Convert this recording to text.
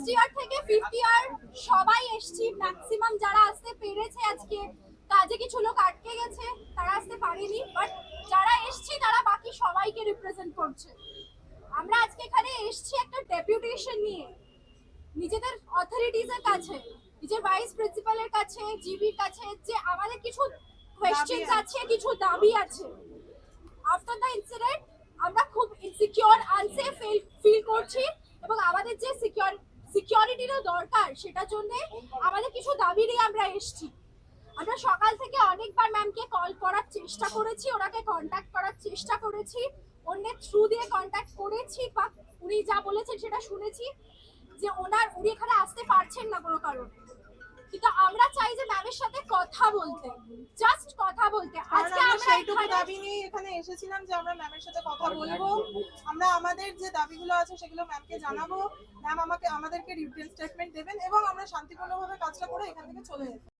First year থেকে fifth year সবাই এসছি। ম্যাক্সিমাম যারা আসতে পেরেছে আজকে কাজে কিছু লোক আটকে গেছে? তারা আসতে পারেনি। বাট যারা এসছি তারা বাকি সবাইকে রিপ্রেজেন্ট করছে। আমরা আজকে এখানে এসছি একটা ডেপুটেশন নিয়ে। নিজেদের অথরিটিজ এর কাছে নিজের ভাইস প্রিন্সিপালের কাছে জিবির কাছে যে আমাদের কিছু কোয়েশ্চেন্স আছে কিছু দাবি আছে। আফটার দ্য ইনসিডেন্ট আমরা খুব ইনসিকিউর আনসেফ ফিল করছি। এবং আমাদের যে সিকিউর দরকার, সেটার জন্য আমাদের কিছু দাবি নিয়ে আমরা এসেছি। আমরা সকাল থেকে অনেকবার ম্যামকে কল করার চেষ্টা করেছি, ওনাকে কন্ট্যাক্ট করার চেষ্টা করেছি, অন্যের থ্রু দিয়ে কন্ট্যাক্ট করেছি, বা উনি যা বলেছেন সেটা শুনেছি, যে ওনার, উনি এখানে আসতে পারছেন না কোনো কারণে। কিন্তু আমরা চাই যে ম্যামের সাথে কথা বলতে জাস্ট কথা বলতে। এখানে দাবি নিয়ে এখানে এসেছিলাম যে আমরা ম্যামের সাথে কথা বলব। আমরা আমাদের যে দাবিগুলো আছে সেগুলো ম্যামকে জানাব। ম্যাম আমাকে আমাদেরকে রিটেন স্টেটমেন্ট দেবেন এবং আমরা শান্তিপূর্ণভাবে কাজটা করে এখান থেকে চলে যেতে